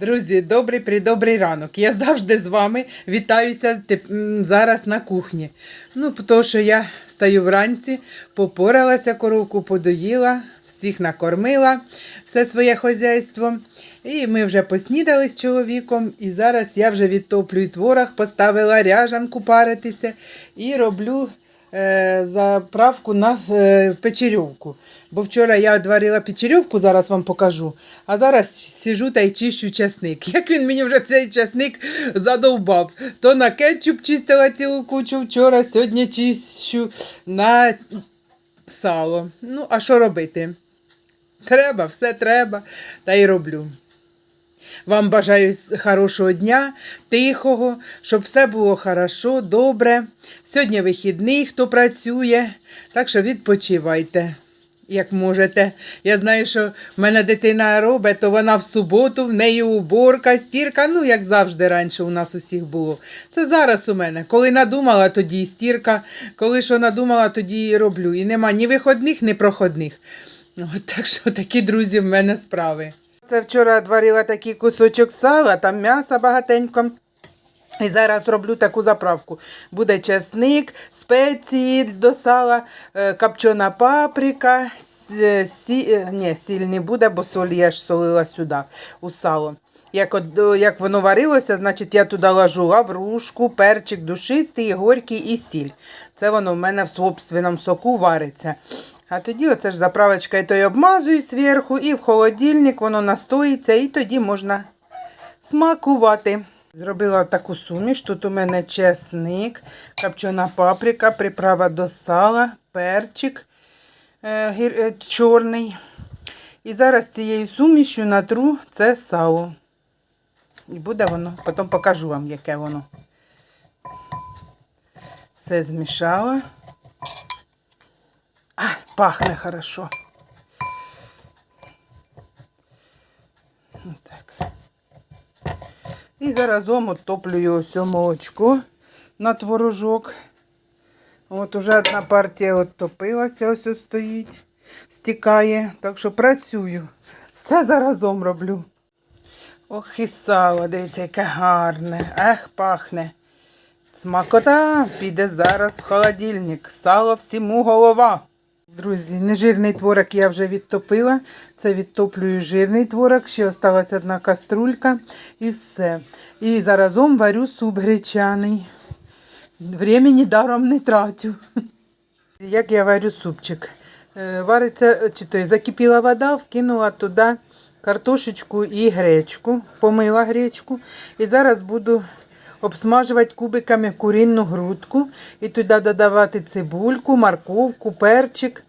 Друзі, добрий придобрий ранок. Я завжди з вами вітаюся зараз на кухні. Ну, тому що я стаю вранці, попоралася, коровку подоїла, всіх накормила, все своє хозяйство. І ми вже поснідали з чоловіком. І зараз я вже відтоплюю творог, поставила ряжанку паритися і роблю заправку на е, печерівку. Бо вчора я відварила печерівку, зараз вам покажу. А зараз сижу та й чищу часник. Як він мені вже цей часник задовбав. То на кетчуп чистила цілу кучу вчора, сьогодні чищу на сало. Ну, а що робити? Треба, все треба, та й роблю. Вам бажаю хорошого дня, тихого, щоб все було хорошо, добре. Сьогодні вихідний, хто працює, так що відпочивайте, як можете. Я знаю, що в мене дитина робить, то вона в суботу, в неї уборка, стірка, ну, як завжди раніше у нас усіх було. Це зараз у мене. Коли надумала, тоді і стірка, коли що надумала, тоді і роблю. І нема ні виходних, ні проходних. От, так що такі друзі в мене справи. Це вчора варила такий кусочок сала, там м'яса багатенько. І зараз роблю таку заправку. Буде чесник, спеції до сала, е, копчена паприка, е, сі, е, ні, сіль не буде, бо соль я ж солила сюди, у сало. Як, от, як воно варилося, значить я туди ложу лаврушку, перчик душистий, горький і сіль. Це воно в мене в собственному соку вариться. А тоді оце ж заправочка і то обмазую зверху, і в холодильник воно настоїться, і тоді можна смакувати. Зробила таку суміш. Тут у мене чесник, копчена паприка, приправа до сала, перчик е, е, чорний. І зараз цією сумішю натру це сало. І буде воно, потім покажу вам, яке воно. Все змішала. Пахне хорошо. Так. І заразом оттоплюю ось це молочко на творожок. От уже одна партія оттопилася, ось ось стоїть, стікає. Так що працюю. Все заразом роблю. Ох, і сало, дивіться, яке гарне. Ех, пахне. Смакота піде зараз в холодильник. Сало всьому голова. Друзі, нежирний творог я вже відтопила. Це відтоплюю жирний творог, ще осталась одна каструлька і все. І заразом варю суп гречаний. Времени даром не тратю. Як я варю супчик? Е, Вариться, чи то закипіла вода, вкинула туди картошечку і гречку, помила гречку. І зараз буду обсмажувати кубиками курінну грудку і туди додавати цибульку, морковку, перчик.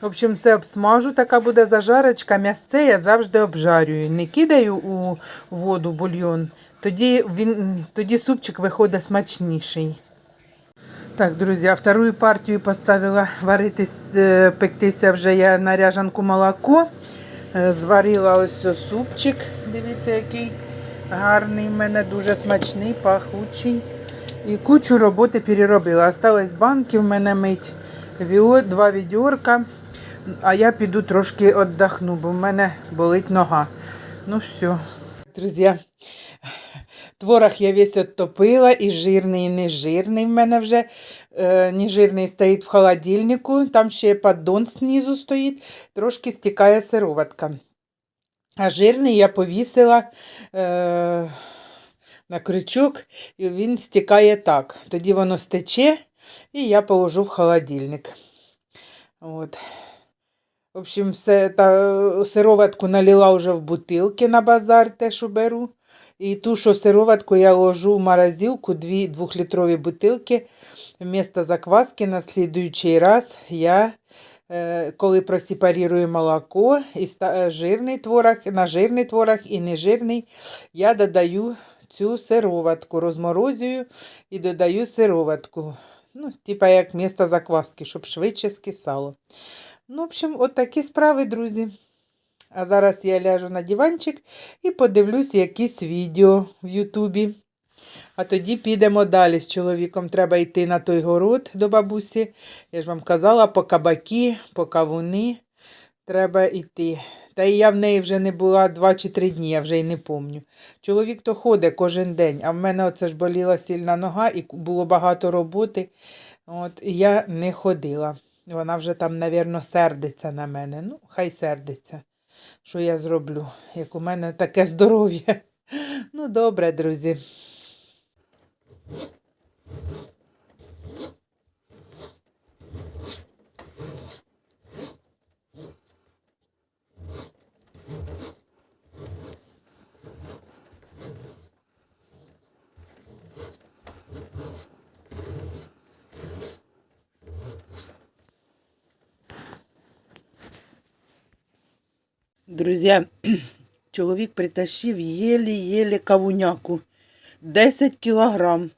В общем, все обсмажу, така буде зажарочка. М'ясце я завжди обжарюю. Не кидаю у воду бульйон. Тоді, він, тоді супчик виходить смачніший. Так, друзі, а вторую партію поставила варитись, е, пектися вже я на молоко. Е, Зварила ось супчик. Дивіться, який гарний в мене, дуже смачний, пахучий. І кучу роботи переробила. Осталось банки в мене мить, два відьорка. А я піду трошки віддохну, бо в мене болить нога. Ну все. Друзі, Творог я весь оттопила, і жирний, і нежирний в мене вже. Е, нежирний стоїть в холодильнику, там ще поддон знизу стоїть, трошки стікає сироватка. А жирний я повісила е, на крючок, і він стікає так. Тоді воно стече, і я положу в холодильник. От. В общем, все, та, сироватку налила вже в бутилки на базар, те, що беру. І ту, що сироватку я ложу в морозилку, дві двохлітрові бутилки. Вмісто закваски на слідуючий раз я, коли просепарірую молоко і е, жирний творог, на жирний творог і нежирний, я додаю цю сироватку, розморозюю і додаю сироватку. Ну, типа як вмісто закваски, щоб швидше скисало. Ну, в общем, от такі справи, друзі. А зараз я ляжу на диванчик і подивлюсь якісь відео в Ютубі. А тоді підемо далі. З чоловіком треба йти на той город до бабусі. Я ж вам казала, по кабаки, по кавуни. треба йти. Та і я в неї вже не була два чи три дні, я вже й не помню. Чоловік то ходить кожен день, а в мене оце ж боліла сильна нога і було багато роботи. От, і я не ходила. Вона вже там, навірно, сердиться на мене. Ну, хай сердиться. Що я зроблю, як у мене таке здоров'я. Ну, добре, друзі. Друзі, чоловік притащив єлі-єлі кавуняку. 10 кілограм.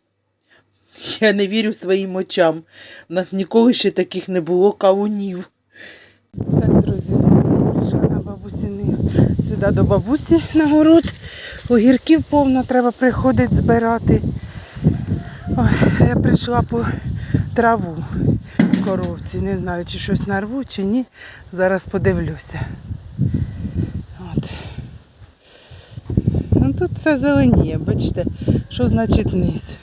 Я не вірю своїм очам. У нас ніколи ще таких не було кавунів. Так, друзі, я прийшла на бабусіни сюди до бабусі на город. Огірків повно треба приходити збирати. Ой, я прийшла по траву коровці. Не знаю, чи щось нарву, чи ні. Зараз подивлюся. От. Ну, тут все зеленіє, бачите, що значить низ.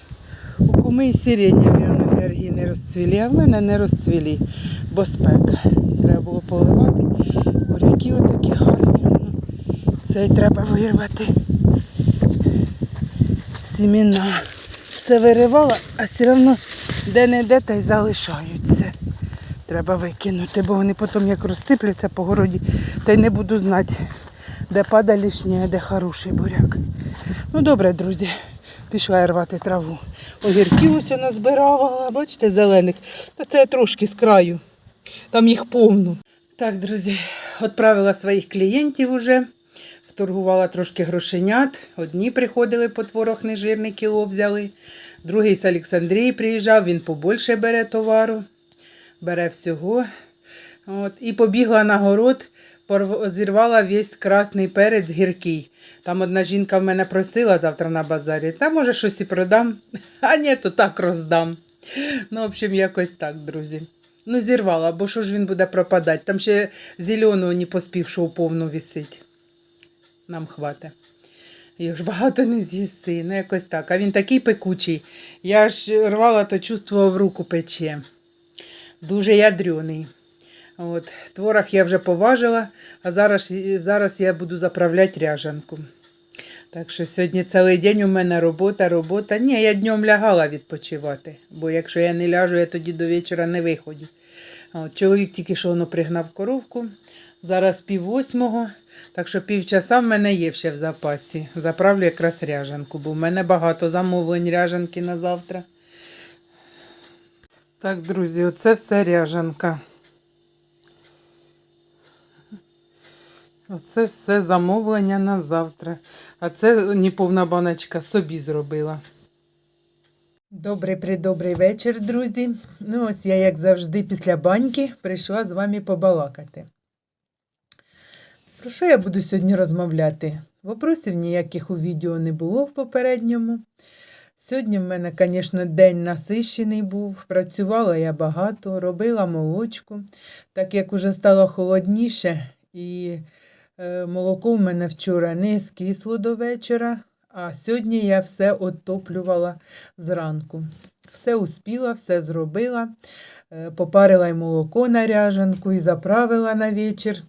У куми і сиренєві гергі не розцвілі, а в мене не розцвілі, бо спека. Треба було поливати. Буряки отакі гарні. Ну, Цей треба вирвати. Сіміна. Все виривала, а все одно де-не-де та й залишаються. Треба викинути, бо вони потім як розсипляться по городі, та й не буду знати, де пада лишнє, де хороший буряк. Ну добре, друзі, пішла я рвати траву. Огірків ось я назбирала, бачите, зелених. Та це трошки з краю. Там їх повно. Так, друзі, відправила своїх клієнтів уже. Вторгувала трошки грошенят. Одні приходили по творог нежирний кіло взяли. Другий з Олександрії приїжджав, він побольше бере товару бере всього. От, і побігла на город, зірвала весь красний перець гіркий. Там одна жінка в мене просила завтра на базарі, та може щось і продам, а ні, то так роздам. Ну, в общем, якось так, друзі. Ну, зірвала, бо що ж він буде пропадати? Там ще зеленого не поспівшого повну висить. Нам хватить. Його ж багато не з'їси, ну якось так. А він такий пекучий. Я ж рвала, то чувствував руку пече дуже ядрюний. От, творог я вже поважила, а зараз, зараз я буду заправляти ряжанку. Так що сьогодні цілий день у мене робота, робота. Ні, я днем лягала відпочивати, бо якщо я не ляжу, я тоді до вечора не виходжу. От, чоловік тільки що воно пригнав коровку. Зараз пів восьмого, так що півчаса в мене є ще в запасі. Заправлю якраз ряжанку, бо в мене багато замовлень ряжанки на завтра. Так, друзі, оце все ряжанка. Оце все замовлення на завтра. А це неповна баночка собі зробила. Добрий придобрий вечір, друзі. Ну, ось я, як завжди, після баньки прийшла з вами побалакати. Про що я буду сьогодні розмовляти? Вопросів ніяких у відео не було в попередньому. Сьогодні в мене, звісно, день насищений був. Працювала я багато, робила молочку, так як уже стало холодніше, і молоко в мене вчора не скисло до вечора, а сьогодні я все отоплювала зранку. Все успіла, все зробила, е, попарила й молоко на ряжанку і заправила на вечір.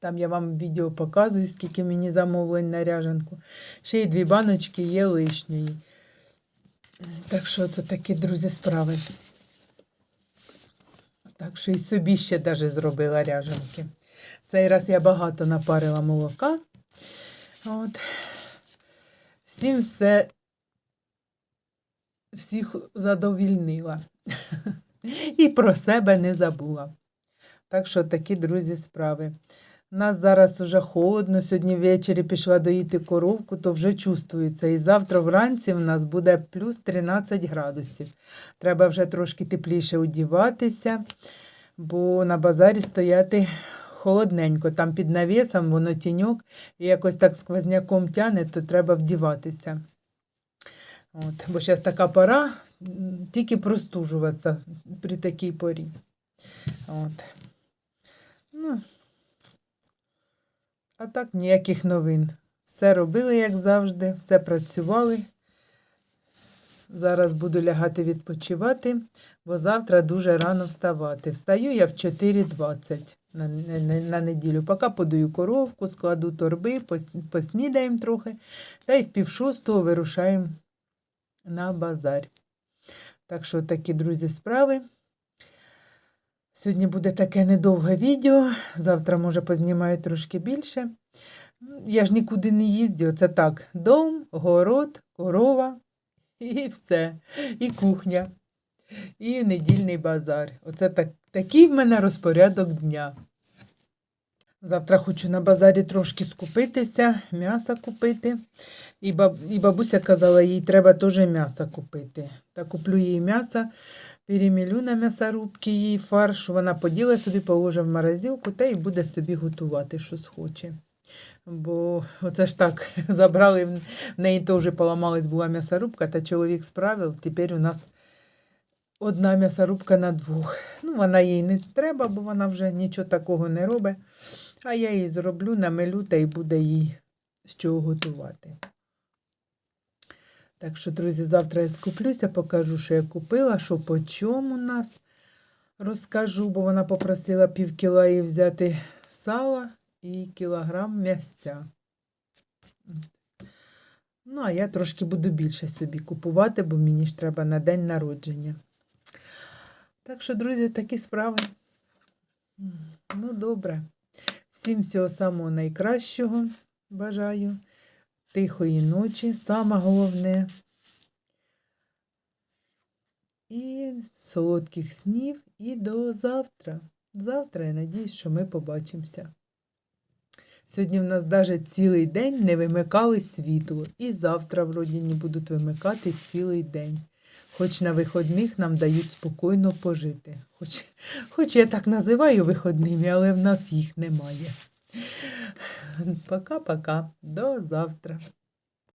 Там я вам відео показую, скільки мені замовлень на ряжанку. Ще й дві баночки є лишньої. Так що це такі, друзі, справи. Так що і собі ще даже зробила ряжанки. Цей раз я багато напарила молока. От. Всім все всіх задовільнила. І про себе не забула. Так що такі, друзі, справи. У нас зараз уже холодно, сьогодні ввечері пішла доїти коровку, то вже чувствується. І завтра вранці в нас буде плюс 13 градусів. Треба вже трошки тепліше одіватися, бо на базарі стояти холодненько. Там під навісом воно тіньок, і якось так сквозняком тяне, то треба вдіватися. От, бо зараз така пора, тільки простужуватися при такій порі. От. Ну, а так ніяких новин. Все робили, як завжди, все працювали. Зараз буду лягати відпочивати, бо завтра дуже рано вставати. Встаю я в 4.20 на, на, на, неділю. Поки подаю коровку, складу торби, пос- поснідаємо трохи. Та й в пів шостого вирушаємо на базар. Так що такі, друзі, справи. Сьогодні буде таке недовге відео. Завтра, може, познімаю трошки більше. Я ж нікуди не їздю. Це так: дом, город, корова і все. І кухня, і недільний базар. Оце так, такий в мене розпорядок дня. Завтра хочу на базарі трошки скупитися, м'яса купити. І, баб, і бабуся казала, їй треба теж м'яса купити. Та куплю їй м'ясо, перемілю на м'ясорубки їй фарш, вона поділа собі, положить в морозилку та й буде собі готувати, що схоче. Бо оце ж так забрали, в неї теж поламалась була м'ясорубка, та чоловік справив. Тепер у нас одна м'ясорубка на двох. Ну, вона їй не треба, бо вона вже нічого такого не робить. А я її зроблю, намелю та й буде їй з чого готувати. Так що, друзі, завтра я скуплюся, покажу, що я купила, що по чому у нас. Розкажу, бо вона попросила пів кіла їй взяти сала і кілограм м'ясця. Ну, а я трошки буду більше собі купувати, бо мені ж треба на день народження. Так що, друзі, такі справи. Ну, добре. Всім всього самого найкращого бажаю. Тихої ночі, саме головне. І солодких снів, і до завтра. Завтра я надіюсь, що ми побачимося. Сьогодні в нас навіть цілий день не вимикали світло. І завтра, вроді, не будуть вимикати цілий день. Хоч на виходних нам дають спокійно пожити. Хоч, хоч я так називаю виходними, але в нас їх немає. Пока-пока. До завтра.